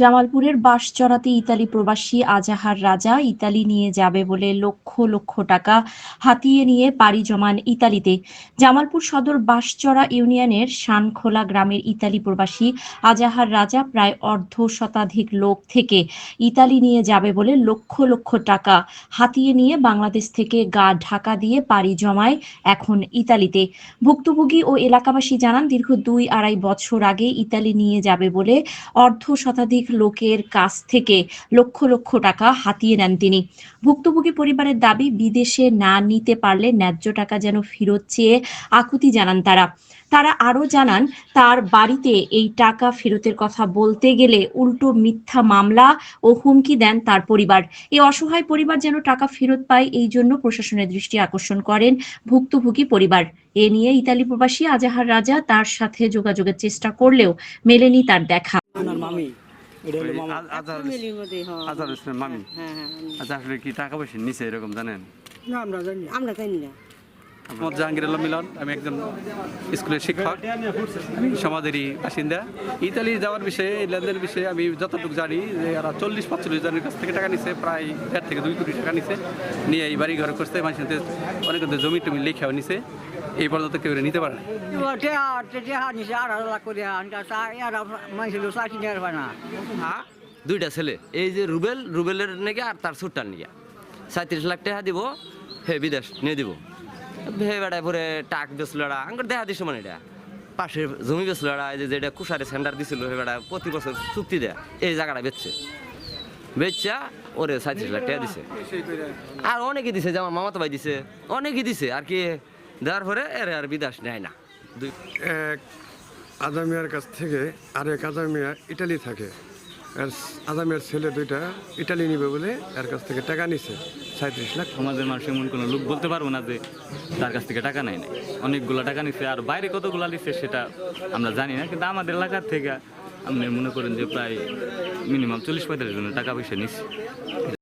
জামালপুরের বাঁশচড়াতে ইতালি প্রবাসী আজাহার রাজা ইতালি নিয়ে যাবে বলে লক্ষ লক্ষ টাকা হাতিয়ে নিয়ে পাড়ি জমান ইতালিতে। জামালপুর সদর বাঁশচড়া ইউনিয়নের শানখোলা গ্রামের ইতালি প্রবাসী আজাহার রাজা প্রায় অর্ধ শতাধিক লোক থেকে ইতালি নিয়ে যাবে বলে লক্ষ লক্ষ টাকা হাতিয়ে নিয়ে বাংলাদেশ থেকে গা ঢাকা দিয়ে পাড়ি জমায় এখন ইতালিতে। ভুক্তভোগী ও এলাকাবাসী জানান, দীর্ঘ দুই আড়াই বছর আগে ইতালি নিয়ে যাবে বলে অর্ধ শতাধিক লোকের কাছ থেকে লক্ষ লক্ষ টাকা হাতিয়ে নেন তিনি। ভুক্তভোগী পরিবারের দাবি, বিদেশে না নিতে পারলে ন্যায্য টাকা যেন ফেরত চেয়ে আকুতি জানান তারা। তারা আরও জানান, তার বাড়িতে এই টাকা ফেরতের কথা বলতে গেলে উল্টো মিথ্যা মামলা ও হুমকি দেন তার পরিবার। এই অসহায় পরিবার যেন টাকা ফেরত পায়, এই জন্য প্রশাসনের দৃষ্টি আকর্ষণ করেন ভুক্তভোগী পরিবার। এ নিয়ে ইতালি প্রবাসী আজাহার রাজা তার সাথে যোগাযোগের চেষ্টা করলেও মেলেনি তার দেখা। এটা হলো মামা। আজহার হ্যাঁ। হোসেনের মামি। হ্যাঁ হ্যাঁ আচ্ছা আসলে কি টাকা পয়সা নিচে এরকম জানেন? না আমরা জানি আমরা জানি না। মোহাম্মদ জাহাঙ্গীর আলম মিলন, আমি একজন স্কুলের শিক্ষক, সমাজেরই বাসিন্দা। ইতালি যাওয়ার বিষয়ে, লেনদেনের বিষয়ে আমি যতটুকু জানি যে এরা চল্লিশ পাঁচচল্লিশ জনের কাছ থেকে টাকা নিছে, প্রায় দেড় থেকে দুই কোটি টাকা নিছে, নিয়ে এই বাড়ি ঘর করছে, মানুষের অনেক জমি টমি লেখাও নিছে, এই পর্যন্ত কেউ নিতে পারে দুইটা ছেলে, এই যে রুবেল, রুবেলের নাকি আর তার ছোট্টার নিয়ে সাঁত্রিশ লাখ টাকা দিব, হে বিদেশ নিয়ে দিব। হে বেড়ায় পরে টাক বেসলড়া আঙ্কর দেখা দিস মানে এটা। পাশের জমি বেসলড়া এই যে যেটা কুষারে সেন্টার দিছিল হে বেড়া প্রতি বছর চুক্তি দেয়া, এই জায়গাটা বেচছে। বেচা ওরে সাঁত্রিশ লাখ টাকা দিছে। আর অনেকে দিছে, যে আমার মামাতো ভাই দিছে, অনেকে দিছে, আর কি দেওয়ার পরে এর আর বিদেশ নেয় না। এক আদামিয়ার কাছ থেকে আরেক আদামিয়া ইটালি থাকে। আদামিয়ার ছেলে দুইটা ইটালি নিবে বলে এর কাছ থেকে টাকা নিছে সাঁত্রিশ লাখ। সমাজের মানুষ এমন কোনো লোক বলতে পারব না যে তার কাছ থেকে টাকা নেয় নাই। অনেকগুলো টাকা নিচ্ছে আর বাইরে কতগুলো নিচ্ছে সেটা আমরা জানি না, কিন্তু আমাদের এলাকার থেকে আপনি মনে করেন যে প্রায় মিনিমাম চল্লিশ পঁয়তাল্লিশ জনের টাকা পয়সা নিচ্ছে